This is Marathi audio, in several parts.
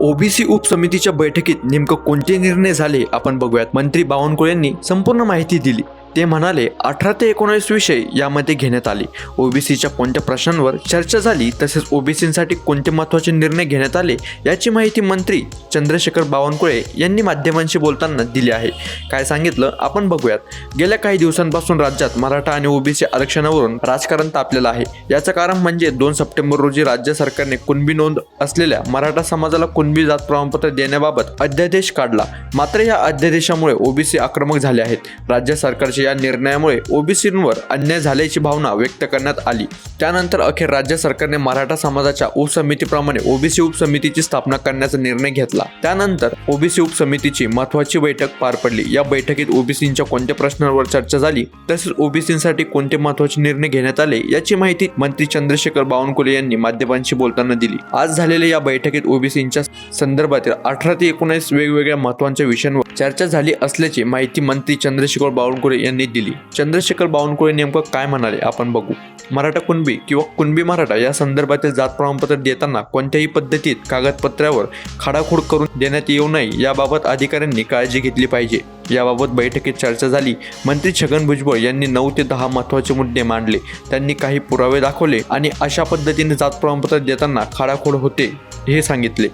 ओबीसी उपसमितीच्या बैठकीत नेमकं कोणते निर्णय झाले आपण बघूयात. मंत्री बावनकुळे यांनी संपूर्ण माहिती दिली. ते म्हणाले अठरा ते एकोणावीस विषय यामध्ये घेण्यात आले. ओबीसीच्या कोणत्या प्रश्नांवर चर्चा झाली तसेच ओबीसीसाठी कोणते महत्त्वाचे निर्णय घेण्यात आले याची माहिती मंत्री चंद्रशेखर बावनकुळे यांनी माध्यमांशी बोलताना दिली आहे. काय सांगितलं आपण बघूयात. गेल्या काही दिवसांपासून राज्यात मराठा आणि ओबीसी आरक्षणावरून राजकारण तापलेलं आहे. याचं कारण म्हणजे दोन सप्टेंबर रोजी राज्य सरकारने कुणबी नोंद असलेल्या मराठा समाजाला कुणबी जात प्रमाणपत्र देण्याबाबत अध्यादेश काढला. मात्र या अध्यादेशामुळे ओबीसी आक्रमक झाले आहेत. राज्य सरकारचे सरकारच्या या निर्णयामुळे ओबीसींवर अन्याय झाल्याची भावना व्यक्त करण्यात आली. त्यानंतर अखेर राज्य सरकारने मराठा समाजाच्या उपसमितीप्रमाणे ओबीसी उपसमितीची स्थापना करण्याचा निर्णय घेतला. त्यानंतर ओबीसी उपसमितीची महत्वाची बैठक पार पडली. या बैठकीत ओबीसींच्या कोणत्या प्रश्नांवर चर्चा झाली तसेच ओबीसींसाठी कोणते महत्त्वाचे निर्णय घेण्यात आले याची माहिती मंत्री चंद्रशेखर बावनकुले यांनी माध्यमांशी बोलताना दिली. आज झालेल्या या बैठकीत ओबीसींच्या संदर्भातील अठरा ते एकोणीस वेगवेगळ्या महत्त्वाच्या विषयांवर चर्चा झाली असल्याची माहिती मंत्री चंद्रशेखर बावनकुळे यांनी दिली. चंद्रशेखर बावनकुळे नेमकं काय म्हणाले आपण बघू. मराठा कुणबी किंवा कुणबी मराठा या संदर्भातील जात प्रमाणपत्र देताना कोणत्याही पद्धतीत कागदपत्रावर खाडाखोड करून देण्यात येऊ नये याबाबत अधिकाऱ्यांनी काळजी घेतली पाहिजे. याबाबत बैठकीत चर्चा झाली. मंत्री छगन भुजबळ यांनी नऊ ते दहा महत्त्वाचे मुद्दे मांडले. त्यांनी काही पुरावे दाखवले आणि अशा पद्धतीने जात प्रमाणपत्र देताना खाडाखोड होते. हे सांगितले.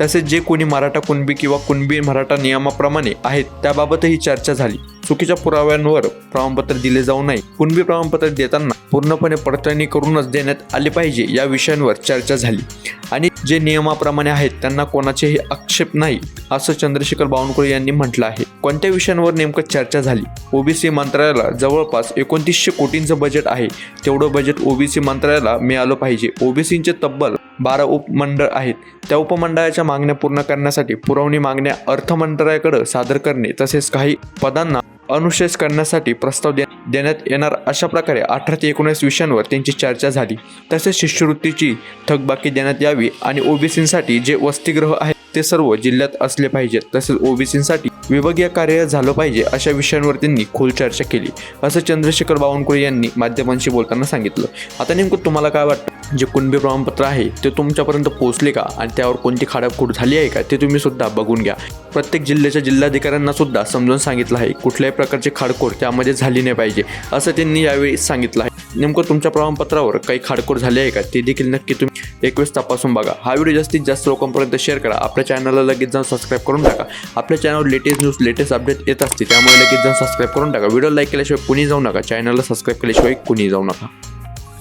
तसेच जे कोणी मराठा कुणबी किंवा कुणबी मराठा नियमाप्रमाणे आहेत त्याबाबतही चर्चा झाली. चुकीच्या पुराव्यांवर प्रमाणपत्र दिले जाऊ नये. कुणबी प्रमाणपत्र देताना पूर्णपणे पडताळणी करूनच देण्यात आले पाहिजे या विषयांवर चर्चा झाली. आणि जे नियमाप्रमाणे आहेत त्यांना कोणाचेही आक्षेप नाही असं चंद्रशेखर बावनकुळे यांनी म्हटलं आहे. कोणत्या विषयांवर नेमकं चर्चा झाली? ओबीसी मंत्रालयाला जवळपास एकोणतीसशे कोटींचं बजेट आहे. तेवढं बजेट ओबीसी मंत्रालयाला मिळालं पाहिजे. ओबीसींचे तब्बल बारा उपमंडळ आहेत. त्या उपमंडळाच्या मागण्या पूर्ण करण्यासाठी पुरवणी मागण्या अर्थमंत्रालयाकडे सादर करणे तसेच काही पदांना अनुशेष करण्यासाठी प्रस्ताव दे देण्यात येणार. अशा प्रकारे अठरा ते एकोणीस विषयांवर त्यांची चर्चा झाली. तसेच शिष्यवृत्तीची थकबाकी देण्यात यावी आणि ओबीसींसाठी जे वसतिगृह आहेत ते सर्व जिल्ह्यात असले पाहिजेत. तसेच ओबीसींसाठी विभागीय कार्य झालं पाहिजे अशा विषयांवर त्यांनी खोल चर्चा केली. असं चंद्रशेखर बावनकुळे यांनी माध्यमांशी बोलताना सांगितलं. आता नेमकं तुम्हाला काय वाटतं? जे कुणबी प्रमाणपत्र आहे ते तुमच्यापर्यंत पोहोचले का? आणि त्यावर कोणती खाडाखोड झाली आहे का? ते तुम्ही सुद्धा बघून घ्या. प्रत्येक जिल्ह्याच्या जिल्हाधिकाऱ्यांना सुद्धा समजून सांगितलं आहे कुठल्याही प्रकारची खाडखोड त्यामध्ये झाली नाही पाहिजे असं त्यांनी यावेळी सांगितलं आहे. नेमकं तुमच्या प्रमाणपत्रावर काही खाडखोड झाली आहे का? ते देखील नक्की तुम्ही एक वेळेस तपासून बघा. हा व्हिडिओ जास्तीत जास्त लोकांपर्यंत शेअर करा. आपल्या चॅनलला लगेच जाऊन सबस्क्राईब करून टाका. आपल्या चॅनलवर लेटेस्ट न्यूज लेटेस्ट अपडेट येत असते त्यामुळे लगेच जाऊन सबस्क्राईब करून टाका. व्हिडिओ लाईक केल्याशिवाय कुणी जाऊ नका. चॅनलला सबस्क्राईब केल्याशिवाय कुणी जाऊ नका.